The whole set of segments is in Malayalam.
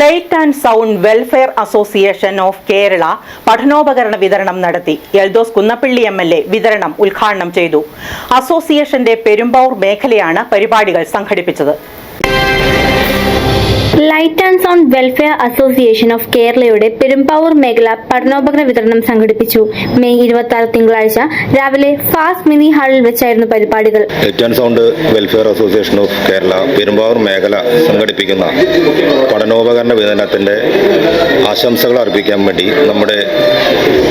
Light and sound welfare association of Kerala പഠനോപകരണ വിതരണം നടത്തി. Eldhose Kunnappilly M L A വിതരണം ഉദ്ഘാടനം ചെയ്തു. അസോസിയേഷന്റെ പെരുമ്പാവൂർ മേഖലയാണ് പരിപാടികൾ സംഘടിപ്പിച്ചത്. Light and sound welfare association of കേരളയുടെ പെരുമ്പാവൂർ മേഖല പഠനോപകരണ വിതരണം സംഘടിപ്പിച്ചു. മെയ് ഇരുപത്തി ആറ് തിങ്കളാഴ്ച രാവിലെ ഫാസ്റ്റ് മിനി ഹാളിൽ വെച്ചായിരുന്നു പരിപാടികൾ. Light and sound welfare association of Kerala Perumbavoor മേഖല സംഘടിപ്പിക്കുന്ന പഠനോപകരണ വിതരണത്തിന്റെ ആശംസകൾ അർപ്പിക്കാൻ വേണ്ടി നമ്മുടെ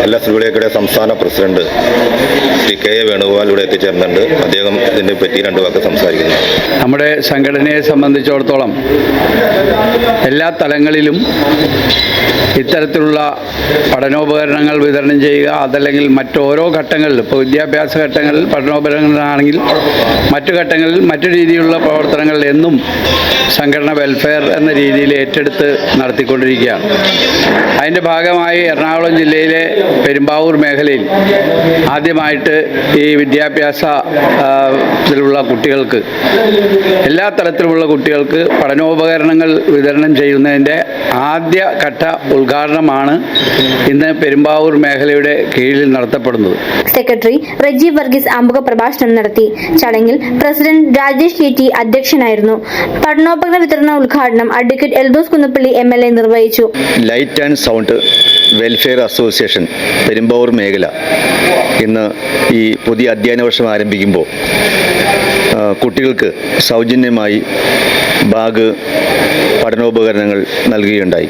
എല്ലാ എസ് സംസ്ഥാന president Shri K A Venugopal ഇവിടെ എത്തിച്ചേർന്നുണ്ട് അദ്ദേഹം ഇതിനെ പറ്റി രണ്ടു വാക്ക് സംസാരിക്കുന്നു. നമ്മുടെ സംഘടനയെ സംബന്ധിച്ചിടത്തോളം എല്ലാ തലങ്ങളിലും ഇത്തരത്തിലുള്ള പഠനോപകരണങ്ങൾ വിതരണം ചെയ്യുക അതല്ലെങ്കിൽ മറ്റോരോ ഘട്ടങ്ങളിൽ ഇപ്പോൾ വിദ്യാഭ്യാസ ഘട്ടങ്ങളിൽ പഠനോപകരണങ്ങളാണെങ്കിൽ മറ്റു ഘട്ടങ്ങളിൽ മറ്റു രീതിയിലുള്ള പ്രവർത്തനങ്ങൾ എന്നും സംഘടന വെൽഫെയർ എന്ന രീതിയിൽ ഏറ്റെടുത്ത് നടത്തിക്കൊണ്ടിരിക്കുകയാണ്. അതിന്റെ ഭാഗമായി എറണാകുളം ജില്ലയിലെ പെരുമ്പാവൂർ മേഖലയിൽ ആദ്യമായിട്ട് ഈ വിദ്യാഭ്യാസ ആ, ത്തിലുള്ള കുട്ടികൾക്ക് എല്ലാ തരത്തിലുമുള്ള കുട്ടികൾക്ക് പഠനോപകരണങ്ങൾ വിതരണം ചെയ്യുന്നതിന്റെ ആദ്യ ഘട്ട ഉദ്ഘാടനമാണ് ഇന്ന് പെരുമ്പാവൂർ മേഖലയുടെ കീഴിൽ നടത്തപ്പെടുന്നത്. സെക്രട്ടറി റജീവ് വർഗീസ് ആമുഖ പ്രഭാഷണം നടത്തി. ചടങ്ങിൽ പ്രസിഡന്റ് രാജേഷ് കെ ടി അധ്യക്ഷനായിരുന്നു. പഠനോപകരണ വിതരണ ഉദ്ഘാടനം advocate Eldhose Kunnappilly M L A നിർവഹിച്ചു. Light and sound welfare association Perumbavoor മേഖല ഇന്ന് ഈ പുതിയ അധ്യയന വർഷം ആരംഭിക്കുമ്പോൾ കുട്ടികൾക്ക് സൗജന്യമായി ബാഗ് പഠനോപകരണങ്ങൾ നൽകുകയുണ്ടായി.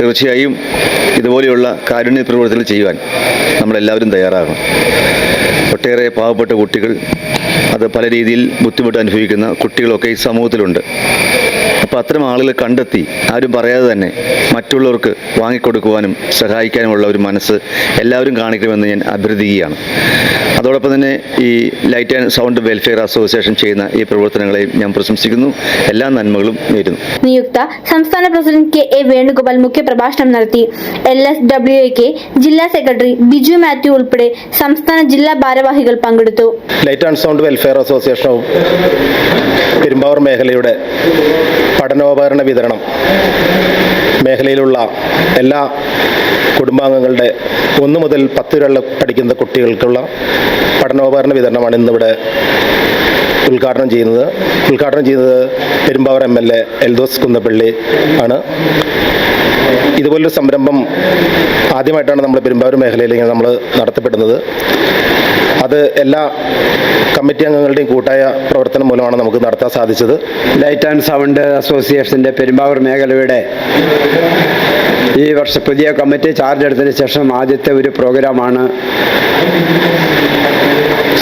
തീർച്ചയായും ഇതുപോലെയുള്ള കാരുണ്യ പ്രവർത്തനങ്ങൾ ചെയ്യുവാൻ നമ്മളെല്ലാവരും തയ്യാറാകണം. ഒട്ടേറെ പാവപ്പെട്ട കുട്ടികൾ അത് പല രീതിയിൽ ബുദ്ധിമുട്ട് അനുഭവിക്കുന്ന കുട്ടികളൊക്കെ ഈ സമൂഹത്തിലുണ്ട്. അപ്പോൾ അത്തരം ആളുകളെ കണ്ടെത്തി ആരും പറയാതെ തന്നെ മറ്റുള്ളവർക്ക് വാങ്ങിക്കൊടുക്കുവാനും സഹായിക്കാനുമുള്ള ഒരു മനസ്സ് എല്ലാവരും കാണിക്കണമെന്ന് ഞാൻ അഭ്യർത്ഥിക്കുകയാണ്. അതോടൊപ്പം തന്നെ ഈ light and sound welfare association ചെയ്യുന്ന ഈ പ്രവർത്തനങ്ങളെയും ഞാൻ പ്രശംസിക്കുന്നു. എല്ലാ നന്മകളും നേരുന്നു. നിയുക്ത സംസ്ഥാന പ്രസിഡന്റ് കെ എ വേണുഗോപാൽ മുഖ്യപ്രഭാഷണം നടത്തി L S W A K ജില്ലാ സെക്രട്ടറി ബിജു മാത്യു ഉൾപ്പെടെ സംസ്ഥാന ജില്ലാ ഭാരവാഹികൾ പങ്കെടുത്തു. Light and sound welfare association of Perumbavoor മേഖലയുടെ പഠനോപകരണ വിതരണം മേഖലയിലുള്ള എല്ലാ കുടുംബാംഗങ്ങളുടെ ഒന്ന് മുതൽ പത്ത് വരെയുള്ള പഠിക്കുന്ന കുട്ടികൾക്കുള്ള പഠനോപകരണ വിതരണമാണ് ഇന്നിവിടെ ഉദ്ഘാടനം ചെയ്യുന്നത്. ഉദ്ഘാടനം ചെയ്യുന്നത് Perumbavoor M L A Eldhose Kunnappilly ആണ്. ഇതുപോലൊരു സംരംഭം ആദ്യമായിട്ടാണ് നമ്മൾ പെരുമ്പാവൂർ മേഖലയിൽ ഇങ്ങനെ നമ്മൾ നടത്തപ്പെടുന്നത്. അത് എല്ലാ കമ്മിറ്റി അംഗങ്ങളുടെയും കൂട്ടായ പ്രവർത്തനം മൂലമാണ് നമുക്ക് നടത്താൻ സാധിച്ചത്. ലൈറ്റ് ആൻഡ് സൗണ്ട് അസോസിയേഷന്റെ പെരുമ്പാവൂർ മേഖലയുടെ ഈ വർഷം പുതിയ കമ്മിറ്റി ചാർജ് എടുത്തതിന് ശേഷം ആദ്യത്തെ ഒരു പ്രോഗ്രാമാണ്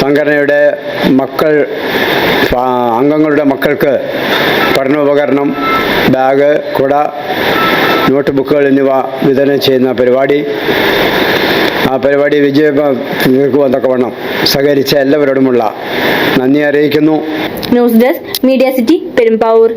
സംഘടനയുടെ മക്കൾ അംഗങ്ങളുടെ മക്കൾക്ക് പഠനോപകരണം ബാഗ് കുട നോട്ട് ബുക്കുകൾ എന്നിവ വിതരണം ചെയ്യുന്ന പരിപാടി. ആ പരിപാടി വിജയം വന്നൊക്കെ തക്കവണ്ണം സഹകരിച്ച എല്ലാവരോടുമുള്ള നന്ദി അറിയിക്കുന്നു. News desk media city Perumbavoor.